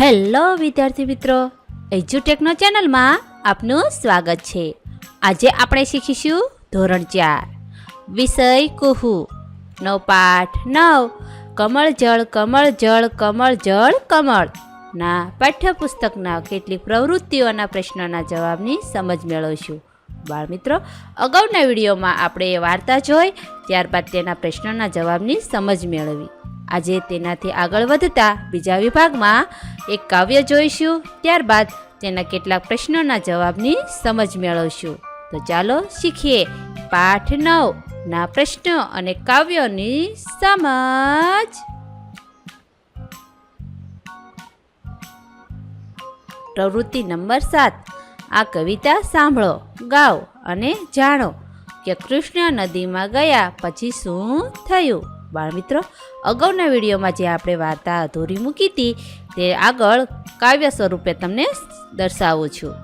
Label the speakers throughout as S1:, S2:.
S1: Hello વિદ્યાર્થી મિત્રો એજ્યુટેકનો ચેનલમાં આપનું સ્વાગત છે. આજે આપણે શીખીશું ધોરણ ચાર, વિષય કુહુ. નો પાઠ નવ, કમળ જળ કમળ જળ કમળ જળ, કમળ. ના, પાઠ્યપુસ્તકના કેટલીક પ્રવૃત્તિઓના પ્રશ્નોના જવાબની સમજ મેળવશું. બાળમિત્રો અગાઉના વિડીયોમાં આપણે વાર્તા જોઈ, ત્યારબાદ તેના પ્રશ્નોના જવાબની સમજ મેળવી. આજે તેનાથી આગળ વધતા બીજા વિભાગમાં એક કાવ્ય જોઈશું, ત્યારબાદ તેના કેટલાક પ્રશ્નોના જવાબની સમજ મેળવશું. તો ચાલો શીખીએ. પાઠ નવ ના પ્રશ્નો અને કાવ્યોની સમજ. પ્રવૃત્તિ નંબર સાત. આ કવિતા સાંભળો, ગાઓ અને જાણો કે કૃષ્ણ નદીમાં ગયા પછી શું થયું? બાળમિત્રો અગાઉના વિડીયોમાં જે આપણે વાર્તા અધૂરી મૂકી હતી, તે આગળ કાવ્ય સ્વરૂપે તમને દર્શાવું છું.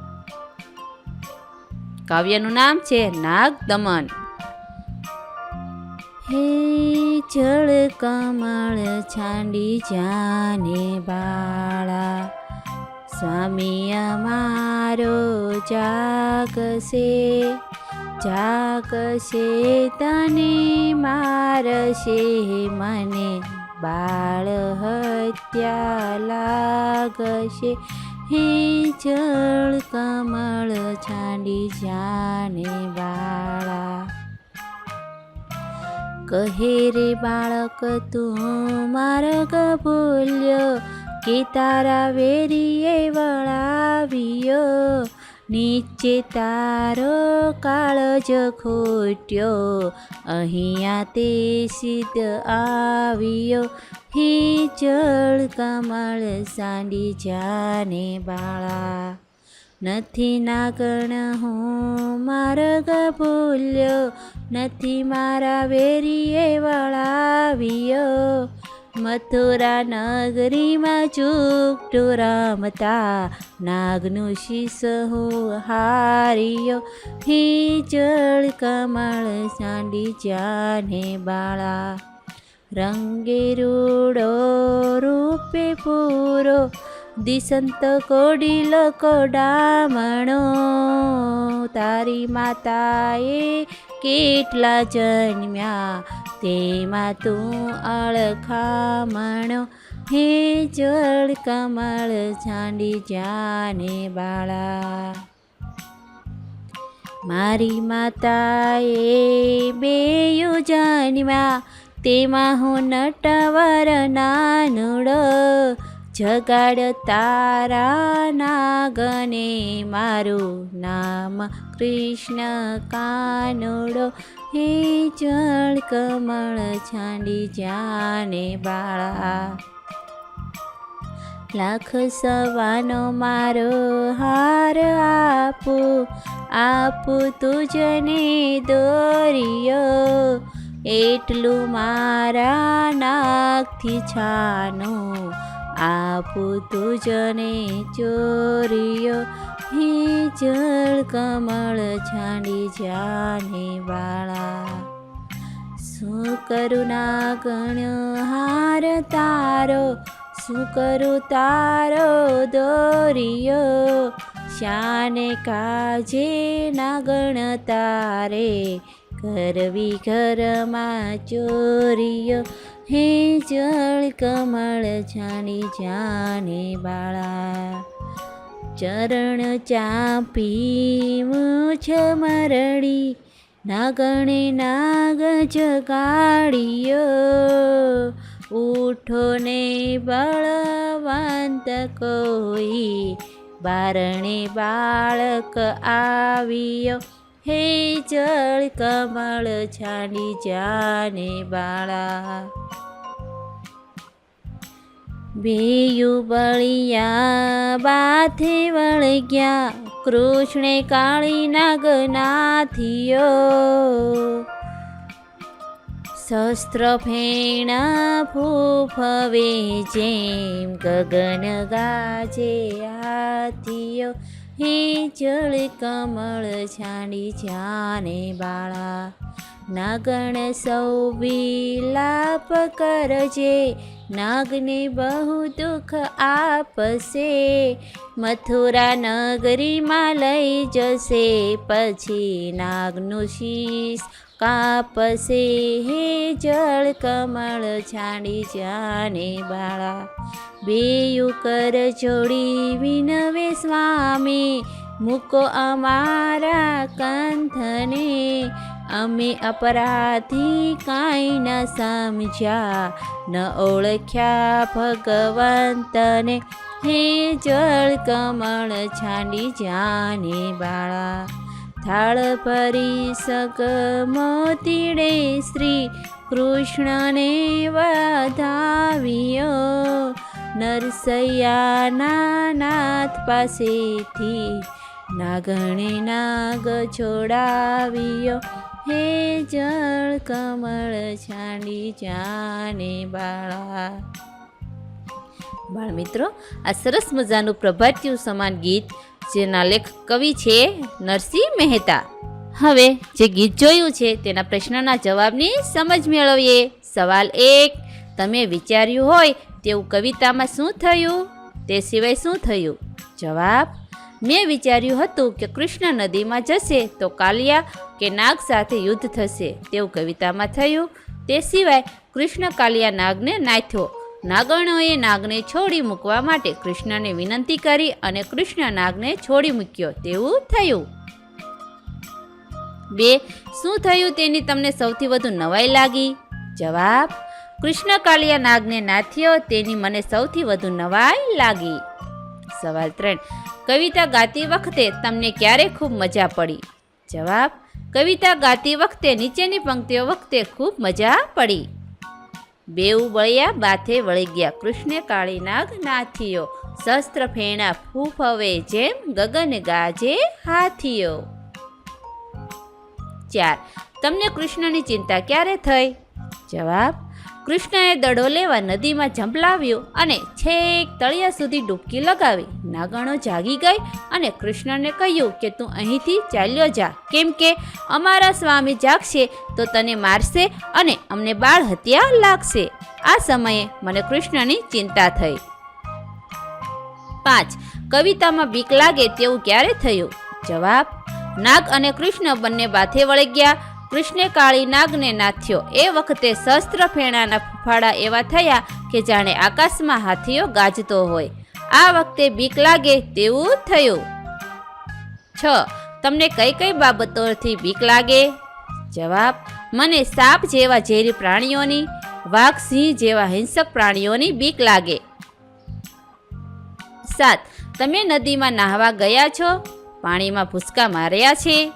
S1: કાવ્યનું નામ છે નાગ દમન હે જળ કમળ છાંડી જાને બાળા, સ્વામી અમારો જાગશે. જાગશે તને મારશે મને બાળ હત્યા લાગશે. હે જળ કમળ છાંડી જાને બાળા કહે રે બાળક તું માર્ગ ભૂલ્યો, કે તારા વેરીએ વળાવ્યો. નીચે તારો કાળજ ખોટ્યો, અહીંયા તે સિદ્ધ આવ્યો. હે કમળ સાંડી જાને બાળા. નથી નાગણ હું માર્ગ ભૂલ્યો, નથી મારા વેરીએ વળાવ્યો. મથુરા નગરીમાં ચૂકટો રમતા નાગનું શીશ હો હારિયો હિચળ કમળ સાંડી જાને બાળા, રંગે રૂડો, રૂપે પૂરો, દિસંત કોડીલ કોડામણો, તારી માતાએ કેટલા જન્મ્યા તેમાં તું અળખામણો, હે જળ કમળ છાંડી જાને બાળા. મારી માતાએ બે જન્મ્યા તેમાં હું નટવર નાનુડો, જગાડ તારા નાગને મારું નામ કૃષ્ણ કાનુડો. હે જળ કમળ છાંડી જાને બાળા. લાખ સવાનો મારો હાર આપું આપું તુજને દોરિયો. એટલું મારા નાકથી છાનું, આપું તુજને ચોરિયો. હે જળ કમળ છાંડી જાને વાળા. શું કરું ના ગણ હાર તારો? શું કરું તારો દોરિયો? શાને કાજે ના ગણ તારે કરવી ઘરમાં ચોરીઓ હે જળ કમળ છાણી જાને બાળા ચરણ ચાપી મુછ મરડી, નાગણે નાગ જગાડ્યો. ઉઠો ને બળવંત કોઈ, બારણે બાળક આવ્યો. હે જળ કમળ છાની જાને બાળા. બેયુ બળિયા બાથે વળગ્યા, કૃષ્ણે કાળી નાગનાથિયો શસ્ત્ર ફેણા ફૂફવે જેમ ગગન ગાજે હાથીઓ. હે જળ કમળ છાંડી જાને બાળા નાગણ સૌ વિલાપ કરજે. નાગને બહુ દુઃખ આપશે. મથુરા નગરીમાં લઈ જશે. પછી નાગનું શીશ કાપશે. હે જળ કમળ છાડી જાને બાળા. બેયુ કર જોડી વિનવે સ્વામી. મૂકો અમારા કંથને અમે અપરાધી કાંઈ ન સમજ્યા, ન ઓળખ્યા ભગવંતને. હે જળ કમળ છાંડી જાને બાળા. થાળ ભરી સગ મોતીડે શ્રી કૃષ્ણને વધાવ્યો. નરસૈયાના નાથ પાસેથી નાગણે નાગ છોડાવ્યો. હે જળ કમળ છાંડી જાને બાળા. બાળ મિત્રો, આ સરસ મજાનું પ્રભાત્યું સમાન ગીત, જેના લેખ કવિ છે નરસિંહ મહેતા. હવે જે ગીત જોયું છે તેના પ્રશ્નના જવાબની સમજ મેળવીએ. સવાલ એક, તમે વિચાર્યું હોય તેવું કવિતામાં શું થયું? તે સિવાય શું થયું? જવાબ મેં વિચાર્યું હતું કે કૃષ્ણ નદીમાં જશે તો કાલિયા કે નાગ સાથે યુદ્ધ થશે તેવું કવિતામાં થયું. તે સિવાય કૃષ્ણ કાલિયા નાગને નાથ્યો. નાગણોએ નાગને છોડી મૂકવા માટે કૃષ્ણને વિનંતી કરી અને કૃષ્ણ નાગને છોડી મૂક્યો તેવું થયું. બે, શું થયું તેની તમને સૌથી વધુ નવાઈ લાગી? જવાબ, કૃષ્ણ કાલિયા નાગને નાથ્યો તેની મને સૌથી વધુ નવાઈ લાગી. સવાલ ત્રણ કવિતા ગાતી વખતે તમને ક્યારે ખૂબ મજા પડી? જવાબ, કવિતા ગાતી વખતે નીચેની પંક્તિઓ વખતે ખૂબ મજા પડી. બેઉ બળ્યા બાથે વળી ગયા કૃષ્ણે કાળી નાગ નાથિયો શસ્ત્ર ફેણા ફૂફવે જેમ ગગન ગાજે હાથીઓ. ચાર, તમને કૃષ્ણની ચિંતા ક્યારે થઈ? જવાબ કૃષ્ણએ દડો લેવા નદીમાં ઝંપલાવ્યો અને છેક તળિયા સુધી ડૂબકી લગાવી. નાગણો જાગી ગઈ અને કૃષ્ણને કહ્યું કે, તું અહીંથી ચાલ્યો જા. કેમ કે અમારા સ્વામી જાગશે તો તને મારશે અને અમને બાળ હત્યા લાગશે. આ સમયે મને કૃષ્ણની ચિંતા થઈ. પાંચ. કવિતામાં બીક લાગે તેવું ક્યારે થયું? જવાબ, નાગ અને કૃષ્ણ બંને બાથે ગયા કૃષ્ણે કાળી નાગને નાથ્યો. એ વખતે શસ્ત્ર ફેણાના ફાળા એવા થયા કે જાણે આકાશમાં હાથીઓ ગાજતો હોય. આ વખતે બીક લાગે તેવું થયું. છ. તમને કઈ કઈ બાબતોથી બીક લાગે? જવાબ. મને સાપ જેવા ઝેરી પ્રાણીઓની, વાઘ, સિંહ જેવા હિંસક પ્રાણીઓની બીક લાગે. સાત. તમે નદીમાં નાહવા ગયા છો? પાણીમાં ભૂસકા માર્યા છે?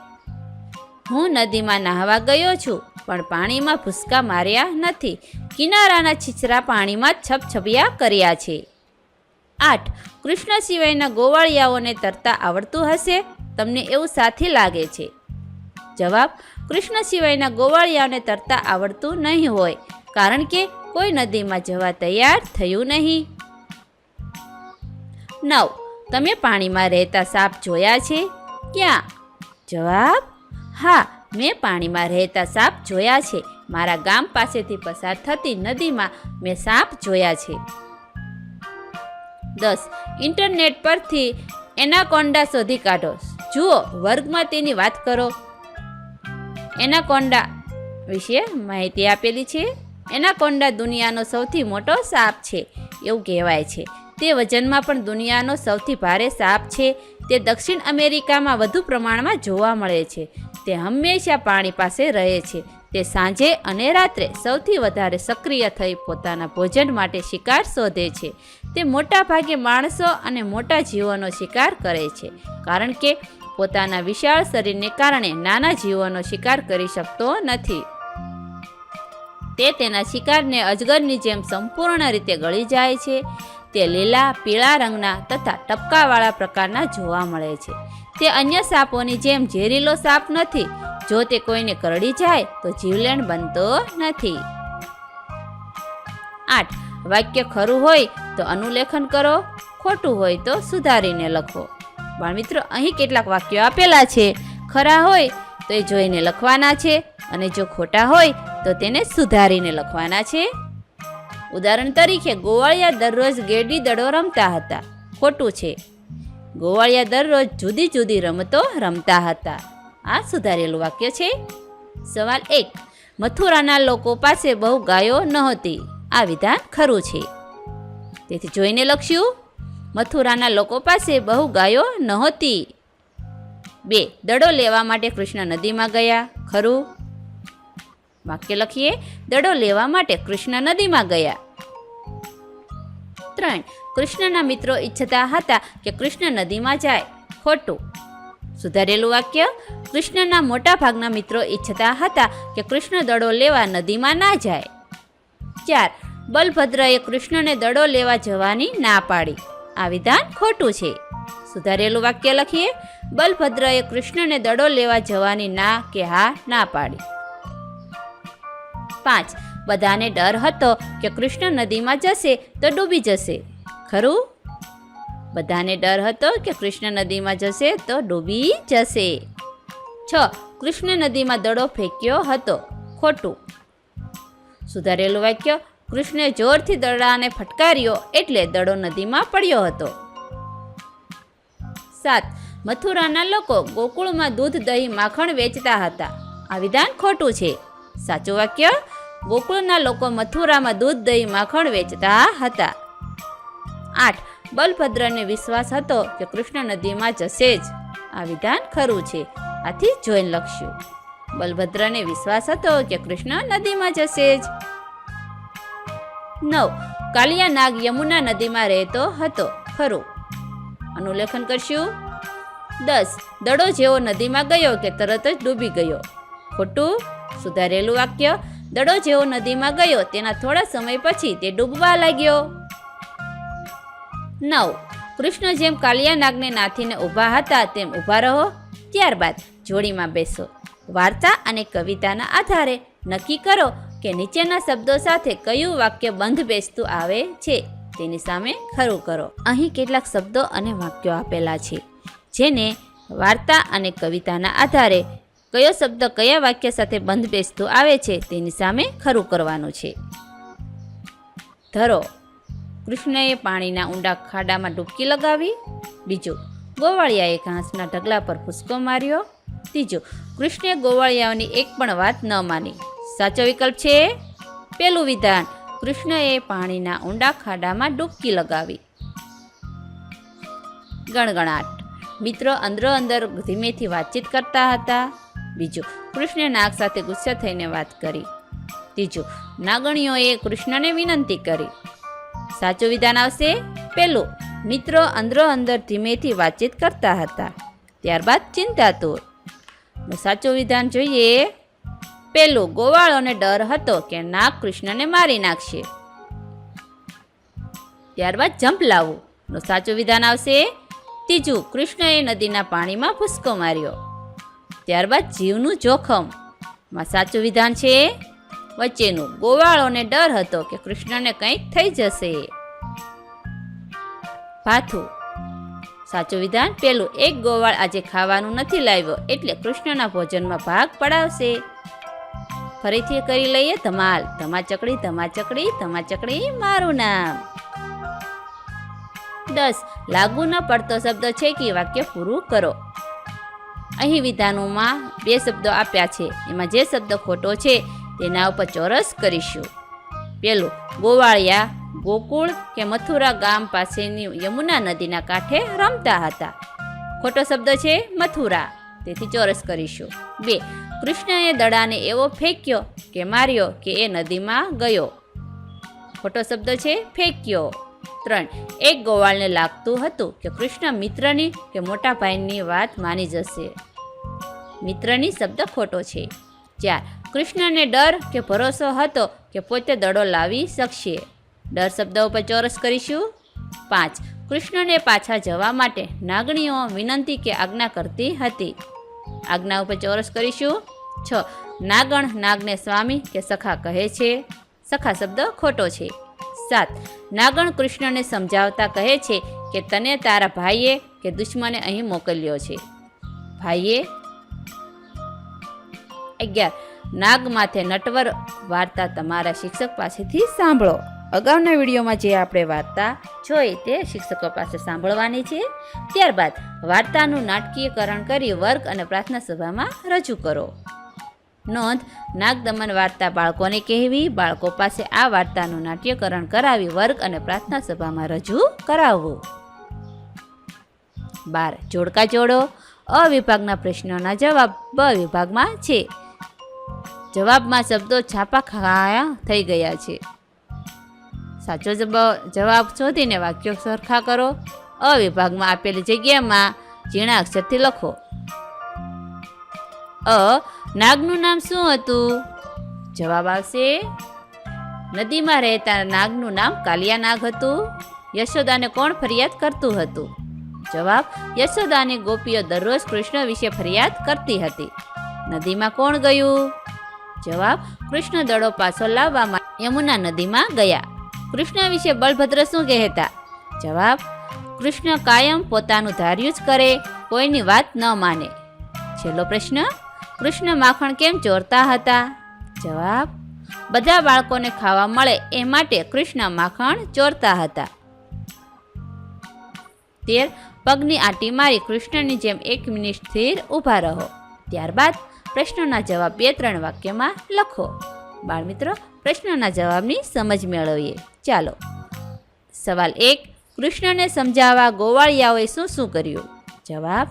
S1: હું નદીમાં નાહવા ગયો છું, પણ પાણીમાં ભૂસકા માર્યા નથી. કિનારાના છીછરા પાણીમાં છપછપિયા કર્યા છે. આઠ. કૃષ્ણ સિવાયના ગોવાળિયાઓને તરતા આવડતું હશે? તમને એવું સાથી લાગે છે? જવાબ. કૃષ્ણ સિવાયના ગોવાળિયાઓને તરતા આવડતું નહીં હોય, કારણ કે કોઈ નદીમાં જવા તૈયાર થયું નહીં. નવ. તમે પાણીમાં રહેતા સાપ જોયા છે? ક્યાં? જવાબ. હા, મેં પાણીમાં રહેતા સાપ જોયા છે. મારા ગામ પાસેથી પસાર થતી નદીમાં મેં સાપ જોયા છે. દસ, ઇન્ટરનેટ પરથી એનાકોન્ડા શોધી કાઢો. જુઓ, વર્ગમાં તેની વાત કરો. એનાકોન્ડા વિશે માહિતી આપેલી છે. એનાકોન્ડા દુનિયાનો સૌથી મોટો સાપ છે, એવું કહેવાય છે. તે વજનમાં પણ દુનિયાનો સૌથી ભારે સાપ છે. તે દક્ષિણ અમેરિકામાં વધુ પ્રમાણમાં જોવા મળે છે. તે હંમેશા પાણી પાસે રહે છે. તે સાંજે અને રાત્રે સૌથી વધારે સક્રિય થઈ પોતાના ભોજન માટે શિકાર શોધે છે. તે મોટા ભાગે માણસો અને મોટા જીવોનો શિકાર કરે છે. કારણ કે પોતાના વિશાળ શરીરને કારણે નાના જીવોનો શિકાર કરી શકતો નથી. તે તેના શિકારને અજગરની જેમ સંપૂર્ણ રીતે ગળી જાય છે. તે લીલા, પીળા રંગના તથા ટપકાવાળા પ્રકારના જોવા મળે છે. તે અન્ય સાપોની જેમ ઝેરીલો સાપ નથી. જો તે કોઈને કરડી જાય, તો જીવલેણ બનતો નથી. આઠ. વાક્ય ખરું હોય તો અનુલેખન કરો, ખોટું હોય તો સુધારીને લખો. બાળમિત્રો, અહીં કેટલાક વાક્યો આપેલા છે. ખરા હોય તો એ જોઈને લખવાના છે અને જો ખોટા હોય તો તેને સુધારીને લખવાના છે. ઉદાહરણ તરીકે, ગોવાળિયા દરરોજ ગેડી દડો રમતા હતા. ખોટું છે. ગોવાળિયા દરરોજ જુદી જુદી રમતો રમતા હતા. આ સુધારેલું વાક્ય છે. સવાલ એક, મથુરાના લોકો પાસે બહુ ગાયો નહોતી. આ વિધાન ખરું છે. તેથી જોઈને લખ્યું, મથુરાના લોકો પાસે બહુ ગાયો નહોતી. બે, દડો લેવા માટે કૃષ્ણ નદીમાં ગયા. ખરું. વાક્ય લખીએ, દડો લેવા માટે કૃષ્ણ નદીમાં ગયા. ત્રણ, કૃષ્ણના મિત્રો ઈચ્છતા હતા કે કૃષ્ણ નદીમાં જાય. ખોટું. સુધારેલું વાક્ય, કૃષ્ણના મોટા ભાગના મિત્રો ઈચ્છતા હતા કે કૃષ્ણ દડો લેવા નદીમાં ના જાય. ચાર, બલભદ્રએ કૃષ્ણને દડો લેવા જવાની ના પાડી. આ વિધાન ખોટું છે. સુધારેલું વાક્ય લખીએ, બલભદ્રએ કૃષ્ણને દડો લેવા જવાની ના કે હા ના પાડી. પાંચ. બધાને ડર હતો કે કૃષ્ણ નદીમાં જશે તો ડૂબી જશે. ખરું? બધાને ડર હતો કે કૃષ્ણ નદીમાં જશે તો ડૂબી જશે. છ. કૃષ્ણ નદીમાં દડો ફેંક્યો હતો. ખોટું. સુધારેલું વાક્ય, કૃષ્ણે જોરથી દડાને ફટકાર્યો એટલે દડો નદીમાં પડ્યો હતો. સાત. મથુરાના લોકો ગોકુળમાં દૂધ દહીં માખણ વેચતા હતા. આ વિધાન ખોટું છે. સાચું વાક્ય? ગોકુળના લોકો મથુરામાં દૂધ દહીં માખણ વેચતા હતા. આઠ. બલભદ્રને વિશ્વાસ હતો કે કૃષ્ણ નદીમાં જશે જ. આ વિધાન ખરું છે. આથી જોઈને લખશું. બલભદ્રને વિશ્વાસ હતો કે કૃષ્ણ નદીમાં જશે જ. નવ. કાલિયા નાગ યમુના નદીમાં રહેતો હતો. ખરું. અનુલેખન કરશું. દસ. દડો જેવો નદીમાં ગયો કે તરત જ ડૂબી ગયો. ખોટું? સુધારેલું વાક્ય દડો જેવો નદીમાં ગયો. તેના થોડા સમય પછી તે ડૂબવા લાગ્યો. નવ. કૃષ્ણ જેમ કાલિયા નાગને નાથીને ઊભા હતા, તેમ ઊભા રહો. ત્યારબાદ જોડીમાં બેસો. વાર્તા અને કવિતાના આધારે નક્કી કરો કે નીચેના શબ્દો સાથે કયું વાક્ય બંધ બેસતું આવે છે, તેની સામે ખરું કરો. અહીં કેટલાક શબ્દો અને વાક્યો આપેલા છે, જેને વાર્તા અને કવિતાના આધારે કયો શબ્દ કયા વાક્ય સાથે બંધ બેસતો આવે છે તેની સામે ખરું કરવાનું છે. ધરો, કૃષ્ણએ પાણીના ઊંડા ખાડામાં ડૂબકી લગાવી, બીજો, ગોવાળિયાએ ઘાસના ઢગલા પર ફૂસકો માર્યો, ત્રીજો, કૃષ્ણે ગોવાળિયાઓની એક પણ વાત ન માની. સાચો વિકલ્પ છે? પેલું વિધાન, કૃષ્ણએ પાણીના ઊંડા ખાડામાં ડૂબકી લગાવી. ગણગણાટ. મિત્રો અંદરો અંદર ધીમેથી વાતચીત કરતા હતા. બીજું કૃષ્ણે નાગ સાથે ગુસ્સે થઈને વાત કરી. ત્રીજું, નાગણીઓએ કૃષ્ણને વિનંતી કરી. સાચું વિધાન આવશે? પેલું, મિત્રો અંદરો અંદર ધીમેથી વાતચીત કરતા હતા. ત્યારબાદ ચિંતાતુર. સાચું વિધાન જોઈએ? પેલું, ગોવાળોને ડર હતો કે નાગ કૃષ્ણને મારી નાખશે. ત્યારબાદ જંપ લાવવું. નું સાચું વિધાન આવશે? ત્રીજું, કૃષ્ણએ નદીના પાણીમાં ફૂસકો માર્યો. ત્યારબાદ જીવનું જોખમ. માં સાચું વિધાન છે? વચ્ચેનું ગોવાળોને ડર હતો કે કૃષ્ણને કંઈક થઈ જશે. ભાથું સાચું વિધાન, પેલું એક ગોવાળ આજે ખાવાનું નથી લાવ્યો એટલે કૃષ્ણના ભોજનમાં ભાગ પડાવશે. ફરીથી કરી લઈએ, ધમાલ ધમા ચકડી ધમા ચકડી ધમા ચકડી મારું નામ. દસ. લાગુ ન પડતો શબ્દ છે કે વાક્ય પૂરું કરો. અહીં વિધાનોમાં બે શબ્દો આપ્યા છે. એમાં જે શબ્દ ખોટો છે, તેના ઉપર ચોરસ કરીશું. પેલું, ગોવાળિયા, ગોકુળ કે મથુરા ગામ પાસેની યમુના નદીના કાંઠે રમતા હતા. ખોટો શબ્દ છે, મથુરા. તેથી ચોરસ કરીશું. બે, કૃષ્ણએ દડાને એવો ફેંક્યો કે માર્યો કે એ નદીમાં ગયો. ખોટો શબ્દ છે, ફેંક્યો. ત્રણ, એક ગોવાળને લાગતું હતું કે કૃષ્ણ મિત્રની કે મોટા ભાઈની વાત માની જશે. મિત્રની શબ્દ ખોટો છે. ચાર કૃષ્ણને ડર કે ભરોસો હતો કે પોતે દડો લાવી શકશે. ડર શબ્દ ઉપર ચોરસ કરીશું? પાંચ. કૃષ્ણને પાછા જવા માટે નાગણીઓ વિનંતી કે આજ્ઞા કરતી હતી. આજ્ઞા ઉપર ચોરસ કરીશું? છ. નાગણ નાગને સ્વામી કે સખા કહે છે? સખા શબ્દ ખોટો છે. સાત. નાગણ કૃષ્ણને સમજાવતા કહે છે કે તને તારા ભાઈએ કે દુશ્મને અહીં મોકલ્યો છે. ભાઈએ અગિયાર. નાગ માથે નટવર વાર્તા તમારા શિક્ષક પાસેથી સાંભળો. અગાઉના વિડીયોમાં જે આપણે વાર્તા જોઈ તે શિક્ષકો પાસે સાંભળવાની છે. ત્યારબાદ વાર્તાનું નાટકીયકરણ કરી વર્ગ અને પ્રાર્થના સભામાં રજૂ કરો. નોંધ, નાગદમન વાર્તા બાળકોને કહેવી, બાળકો પાસે આ વાર્તાનું નાટ્યકરણ કરાવી વર્ગ અને પ્રાર્થના સભામાં રજૂ કરાવવું. બાર. જોડકા જોડો. અ વિભાગના પ્રશ્નોના જવાબ બ વિભાગમાં છે. જવાબમાં શબ્દો છાપા ખાયા થઈ ગયા છે. સાચો જવાબ શોધીને વાક્યો સરખા કરો. અ વિભાગમાં આપેલી જગ્યામાં ઝીણા અક્ષરથી લખો. અ, નાગનું નામ શું હતું? જવાબ આવશે, નદીમાં રહેતા નાગનું નામ કાલિયા નાગ હતું. યશોદાને કોણ ફરિયાદ કરતું હતું? જવાબ, યશોદાની ગોપીઓ દરરોજ કૃષ્ણ વિશે ફરિયાદ કરતી હતી. નદીમાં કોણ ગયું? જવાબ, કૃષ્ણ દડો પાછો લાવવામાં યમુના નદીમાં ગયા. કૃષ્ણ વિશે બલભદ્ર શું કહેતા? જવાબ, કૃષ્ણ કાયમ પોતાનું ધાર્યું જ કરે, કોઈની વાત ન માને. છેલ્લો પ્રશ્ન, કૃષ્ણ માખણ કેમ ચોરતા હતા? જવાબ, બધા બાળકોને ખાવા મળે એ માટે કૃષ્ણ માખણ ચોરતા હતા. તેર, પગની આંટી મારી કૃષ્ણની જેમ એક મિનિટ સ્થિર ઊભા રહો. ત્યારબાદ પ્રશ્નોના જવાબ બે, ત્રણ વાક્યમાં લખો. બાળમિત્રો, પ્રશ્નોના જવાબની સમજ મેળવીએ. ચાલો. સવાલ એક, કૃષ્ણને સમજાવવા ગોવાળિયાઓએ શું શું કર્યું? જવાબ,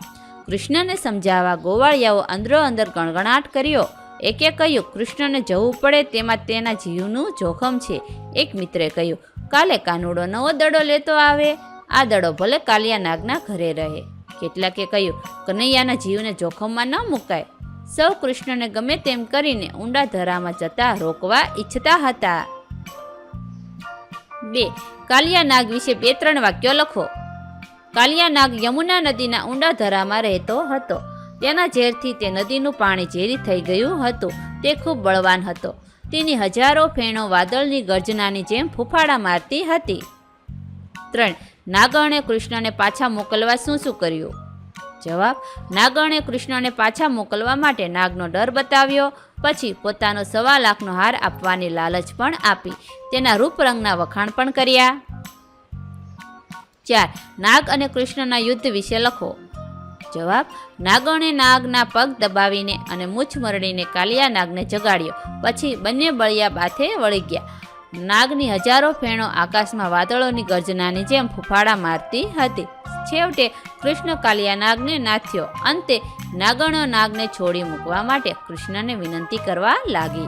S1: કૃષ્ણને સમજાવવા ગોવાળિયાઓ અંદરો અંદર ગણગણાટ કર્યો. એકે કહ્યું, કૃષ્ણને જવું પડે તેમાં તેના જીવનું જોખમ છે. એક મિત્રે કહ્યું, કાલે કાનુડો નવો દડો લેતો આવે. આ દડો ભલે કાલિયા નાગના ઘરે રહે. કેટલાકે કહ્યું, કનૈયાના જીવને જોખમમાં ન મુકાય. સૌ કૃષ્ણને ગમે તેમ કરીને ઊંડા ધરામાં જતા રોકવા ઈચ્છતા હતા. બે કાલિયા નાગ વિશે બે ત્રણ વાક્યો લખો. કાલિયા નાગ યમુના નદીના ઊંડા ધરામાં રહેતો હતો. તેના ઝેરથી તે નદીનું પાણી ઝેરી થઈ ગયું હતું. તે ખૂબ બળવાન હતો. તેની હજારો ફેણો વાદળની ગર્જનાની જેમ ફૂફાડા મારતી હતી. ત્રણ નાગણે કૃષ્ણને પાછા મોકલવા શું શું કર્યું? જવાબ નાગણે કૃષ્ણને પાછા મોકલવા માટે નાગનો ડર બતાવ્યો. પછી પોતાનો સવા લાખનો હાર આપવાની લાલચ પણ આપી. તેના રૂપરંગના વખાણ પણ કર્યા. ચાર, નાગ અને કૃષ્ણના યુદ્ધ વિશે લખો. જવાબ, નાગણે નાગના પગ દબાવીને અને મૂછ મરડીને કાલિયા નાગને જગાડ્યો. પછી બંને બળિયા બાથે વળી ગયા. નાગની હજારો ફેણો આકાશમાં વાદળોની ગર્જનાની જેમ ફૂફાડા મારતી હતી. છેવટે કૃષ્ણ કાલિયા નાગને નાથ્યો. અંતે નાગણો નાગને છોડી મૂકવા માટે કૃષ્ણને વિનંતી કરવા લાગી.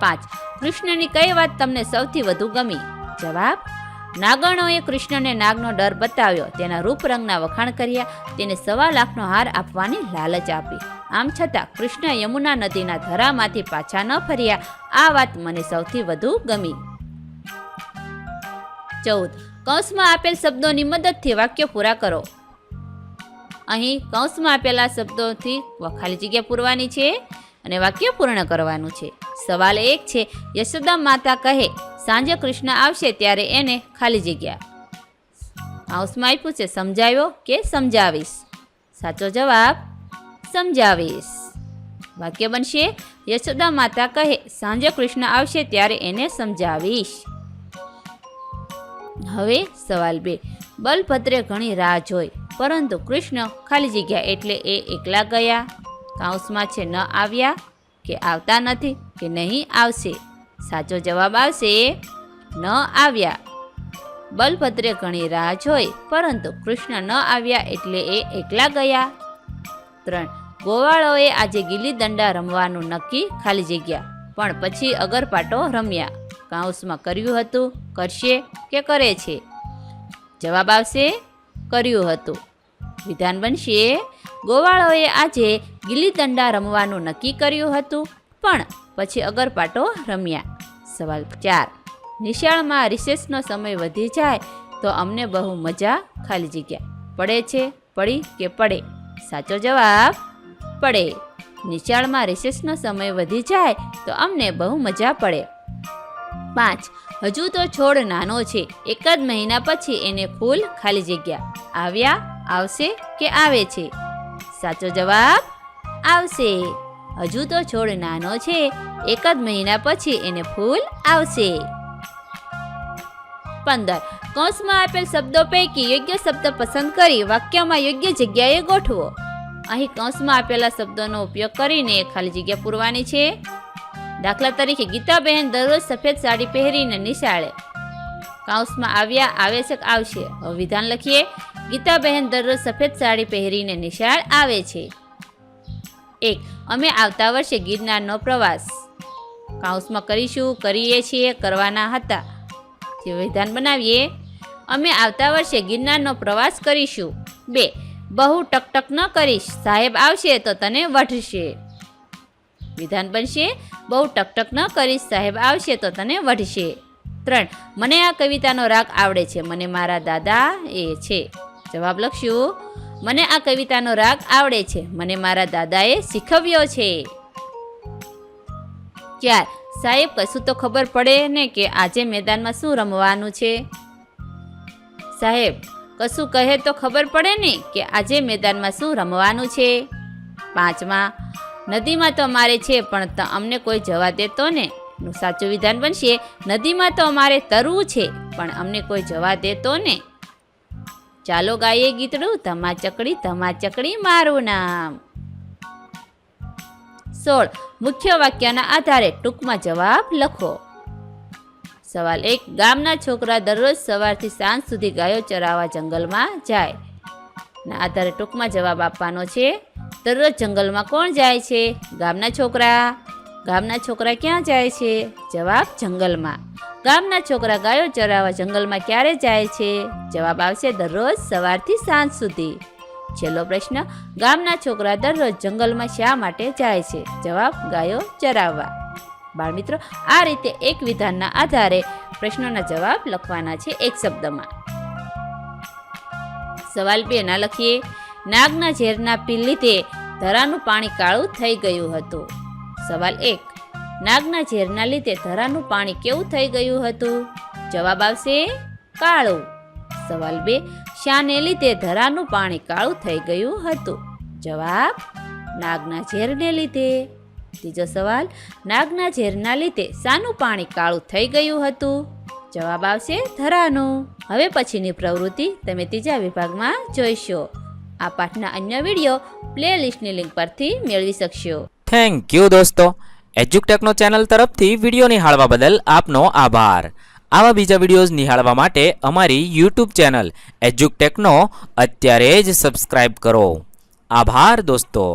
S1: પાંચ. કૃષ્ણની કઈ વાત તમને સૌથી વધુ ગમી? જવાબ, નાગણોએ કૃષ્ણને નાગનો ડર બતાવ્યો. તેના રૂપરંગના વખાણ કર્યા. તેને સવા લાખનો હાર આપવાની લાલચ આપી. આમ છતાં કૃષ્ણ યમુના નદીના ધરામાંથી પાછા ન ફર્યા. આ વાત મને સૌથી વધુ ગમી. ચૌદ. કૌંસમાં આપેલ શબ્દોની મદદથી વાક્ય પૂરા કરો. અહીં કૌંસમાં આપેલા શબ્દોથી ખાલી જગ્યા પૂરવાની છે અને વાક્ય પૂર્ણ કરવાનું છે. સવાલ એક છે, યશોદા માતા કહે, સાંજે કૃષ્ણ આવશે ત્યારે એને ખાલી જગ્યા. હાઉસમાં આપ્યું છે સમજાવ્યો કે સમજાવીશ? સાચો જવાબ, સમજાવીશ. વાક્ય બનશે, યશોદા માતા કહે, સાંજે કૃષ્ણ આવશે ત્યારે એને સમજાવીશ. હવે સવાલ બે. બલભદ્રે ઘણી રાહ જોઈ, પરંતુ કૃષ્ણ ખાલી જગ્યા એટલે એ એકલા ગયા. કાઉસમાં છે ન આવ્યા કે આવતા નથી કે નહીં આવશે? સાચો જવાબ આવશે ન આવ્યા. બલભદ્રે ઘણી રાહ જોઈ, પરંતુ કૃષ્ણ ન આવ્યા એટલે એ એકલા ગયા. ત્રણ. ગોવાળોએ આજે ગીલી દંડા રમવાનું નક્કી ખાલી જગ્યા, પણ પછી અગરપાટો રમ્યા. કાઉસમાં કર્યું હતું, કરશે કે કરે છે? જવાબ આવશે, કર્યું હતું. વિધાન બનશે, ગોવાળોએ આજે ગીલી દંડા રમવાનું નક્કી કર્યું હતું, પણ પછી અગરપાટો રમ્યા. સવાલ ચાર. નિશાળમાં રિસેસનો સમય વધી જાય તો અમને બહુ મજા ખાલી જગ્યા. પડે છે, પડી કે પડે? સાચો જવાબ, પડે. નિશાળમાં રિસેસનો સમય વધી જાય તો અમને બહુ મજા પડે. પાંચ. હજુ તો છોડ નાનો છે. એક જ મહિના પછી એને ફૂલ ખાલી જગ્યા. આવ્યા, આવશે કે આવે છે? સાચો જવાબ, આવશે. હજુ તો છોડ નાનો છે. એક જ મહિના પછી એને ફૂલ આવશે. પંદર. કૌંસમાં આપેલ શબ્દો પૈકી યોગ્ય શબ્દ પસંદ કરી વાક્યમાં યોગ્ય જગ્યાએ ગોઠવો. અહીં કૌંસમાં આપેલા શબ્દોનો ઉપયોગ કરીને ખાલી જગ્યા પૂરવાની છે. દાખલા તરીકે ગીતાબહેન દરરોજ સફેદ સાડી પહેરીને નિશાળે. કાઉસમાં આવ્યા, આવેશક આવશે. હવે વિધાન લખીએ. ગીતાબહેન દરરોજ સફેદ સાડી પહેરીને નિશાળ આવે છે. એક, અમે આવતા વર્ષે ગિરનારનો પ્રવાસ. કાઉસમાં કરીશું, કરીએ છીએ, કરવાના હતા. જે વિધાન બનાવીએ. અમે આવતા વર્ષે ગિરનારનો પ્રવાસ કરીશું. બે, બહુ ટકટક ન કરીશ. સાહેબ આવશે તો તને વઢશે. વિધાન બનશે. બહુ ટકટક ન કરીશ, સાહેબ. આવશે તો તને વઢશે. ત્રણ, મને આ કવિતાનો રાગ આવડે છે. મને મારા દાદા એ છે. જવાબ લખશું. મને આ કવિતાનો રાગ આવડે છે. મને મારા દાદાએ શીખવ્યો છે. ચાર, સાહેબ, કશું તો ખબર પડે ને કે આજે મેદાનમાં શું રમવાનું છે? સાહેબ, કશું કહે તો ખબર પડે ને કે આજે મેદાનમાં શું રમવાનું છે? પાંચમાં નદીમાં તો અમારે છે, પણ અમને કોઈ જવા દેતો ને. નું સાચું વિધાન બનશે, નદીમાં તો અમારે તરવું છે, પણ અમને કોઈ જવા દેતો ને. ચાલો ગાઈએ ગીતડું તમા ચકડી તમા ચકડી મારું નામ. સોળ. મુખ્ય વાક્યના આધારે ટૂંકમાં જવાબ લખો. સવાલ એક. ગામના છોકરા દરરોજ સવારથી સાંજ સુધી ગાયો ચરાવવા જંગલમાં જાય. ના આધારે ટૂંકમાં જવાબ આપવાનો છે. દરરોજ જંગલમાં કોણ જાય છે? ગામના છોકરા. ગામના છોકરા ક્યાં જાય છે? જવાબ જંગલમાં. ગામના છોકરા ગાયો ચરાવવા જંગલમાં ક્યારે જાય છે? જવાબ આવશે દરરોજ સવારથી સાંજ સુધી. છેલ્લો પ્રશ્ન, ગામના છોકરા દરરોજ જંગલમાં શા માટે જાય છે? જવાબ, ગાયો ચરાવવા. બાળમિત્રો, આ રીતે એક વિધાનના આધારે પ્રશ્નોના જવાબ લખવાના છે એક શબ્દમાં. સવાલ બે ના લખીએ. નાગના ઝેરના પી લીધે ધરાનું પાણી કાળું થઈ ગયું હતું. સવાલ એક, નાગના ઝેરના લીધે ધરાનું પાણી કેવું થઈ ગયું હતું? જવાબ આવશે, કાળું. સવાલ બે, શાને લીધે ધરાનું પાણી કાળું થઈ ગયું હતું? જવાબ, નાગના ઝેરને લીધે. ત્રીજો સવાલ, નાગના ઝેરના લીધે શાનું પાણી કાળું થઈ ગયું હતું? જવાબ આવશે, ધરાનું. હવે પછીની પ્રવૃત્તિ તમે ત્રીજા વિભાગમાં જોઈશો. આ પાઠના અન્ય વીડિયો પ્લેલિસ્ટની લિંક પરથી મેળવી શકશો.
S2: થેન્ક યુ દોસ્તો. એજ્યુકટેકનો ચેનલ તરફથી વીડિયો નિહાળવા બદલ આપનો આભાર. આવા બીજા વિડીયોઝ નિહાળવા માટે અમારી યુટ્યુબ ચેનલ એજ્યુકટેકનો અત્યારે જ સબસ્ક્રાઇબ કરો. આભાર દોસ્તો.